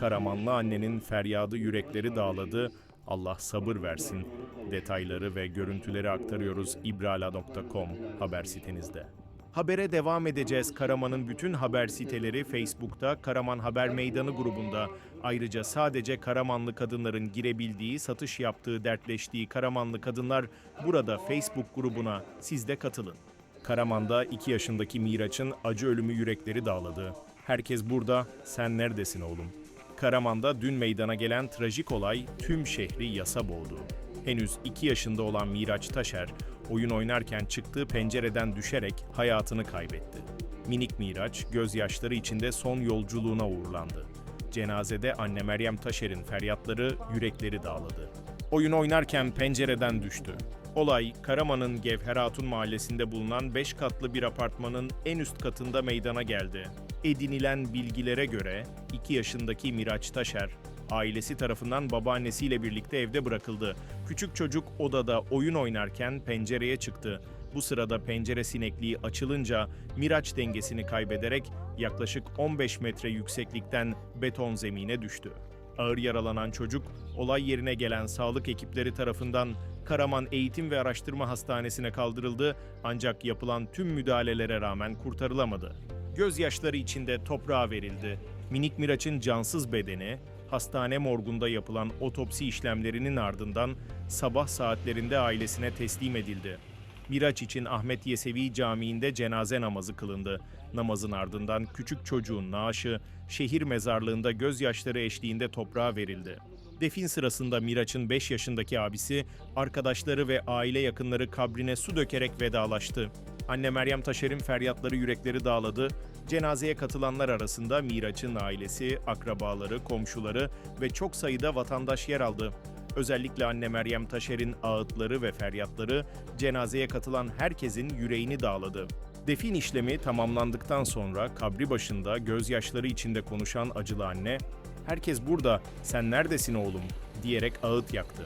Karamanlı annenin feryadı yürekleri dağladı. Allah sabır versin. Detayları ve görüntüleri aktarıyoruz ibrala.com haber sitenizde. Habere devam edeceğiz. Karaman'ın bütün haber siteleri Facebook'ta, Karaman Haber Meydanı grubunda. Ayrıca sadece Karamanlı kadınların girebildiği, satış yaptığı, dertleştiği Karamanlı kadınlar burada Facebook grubuna siz de katılın. Karaman'da 2 yaşındaki Miraç'ın acı ölümü yürekleri dağladı. Herkes burada, sen neredesin oğlum? Karaman'da dün meydana gelen trajik olay tüm şehri yasa boğdu. Henüz 2 yaşında olan Miraç Taşer, oyun oynarken çıktığı pencereden düşerek hayatını kaybetti. Minik Miraç, gözyaşları içinde son yolculuğuna uğurlandı. Cenazede anne Meryem Taşer'in feryatları yürekleri dağladı. Oyun oynarken pencereden düştü. Olay, Karaman'ın Gevher Hatun mahallesinde bulunan 5 katlı bir apartmanın en üst katında meydana geldi. Edinilen bilgilere göre 2 yaşındaki Miraç Taşer, ailesi tarafından babaannesiyle birlikte evde bırakıldı. Küçük çocuk odada oyun oynarken pencereye çıktı. Bu sırada pencere sinekliği açılınca Miraç dengesini kaybederek yaklaşık 15 metre yükseklikten beton zemine düştü. Ağır yaralanan çocuk olay yerine gelen sağlık ekipleri tarafından Karaman Eğitim ve Araştırma Hastanesi'ne kaldırıldı ancak yapılan tüm müdahalelere rağmen kurtarılamadı. Gözyaşları içinde toprağa verildi. Minik Miraç'ın cansız bedeni hastane morgunda yapılan otopsi işlemlerinin ardından sabah saatlerinde ailesine teslim edildi. Miraç için Ahmet Yesevi Camii'nde cenaze namazı kılındı. Namazın ardından küçük çocuğun naaşı şehir mezarlığında gözyaşları eşliğinde toprağa verildi. Defin sırasında Miraç'ın 5 yaşındaki abisi, arkadaşları ve aile yakınları kabrine su dökerek vedalaştı. Anne Meryem Taşer'in feryatları yürekleri dağladı. Cenazeye katılanlar arasında Miraç'ın ailesi, akrabaları, komşuları ve çok sayıda vatandaş yer aldı. Özellikle anne Meryem Taşer'in ağıtları ve feryatları cenazeye katılan herkesin yüreğini dağladı. Defin işlemi tamamlandıktan sonra kabri başında gözyaşları içinde konuşan acılı anne, "Herkes burada, sen neredesin oğlum?" diyerek ağıt yaktı.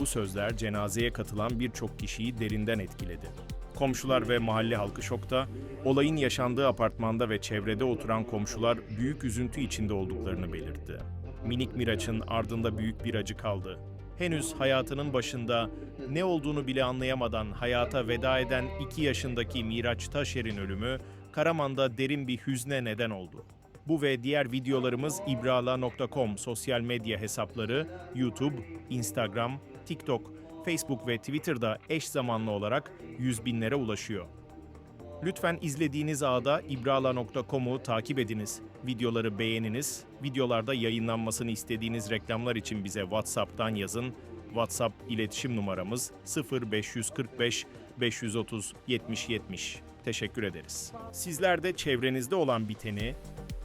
Bu sözler cenazeye katılan birçok kişiyi derinden etkiledi. Komşular ve mahalle halkı şokta, olayın yaşandığı apartmanda ve çevrede oturan komşular büyük üzüntü içinde olduklarını belirtti. Minik Miraç'ın ardında büyük bir acı kaldı. Henüz hayatının başında ne olduğunu bile anlayamadan hayata veda eden 2 yaşındaki Miraç Taşer'in ölümü Karaman'da derin bir hüzne neden oldu. Bu ve diğer videolarımız ibrala.com sosyal medya hesapları, YouTube, Instagram, TikTok, Facebook ve Twitter'da eş zamanlı olarak yüz binlere ulaşıyor. Lütfen izlediğiniz ağda ibrala.com'u takip ediniz. Videoları beğeniniz. Videolarda yayınlanmasını istediğiniz reklamlar için bize WhatsApp'tan yazın. WhatsApp iletişim numaramız 0545 530 70 70. Teşekkür ederiz. Sizler de çevrenizde olan biteni